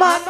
আমার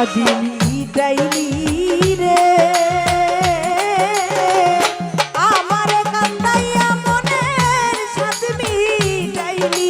সাদিনী ডাইনি রে। আমার কান্দাইয়া মনের সাদমি ডাইনি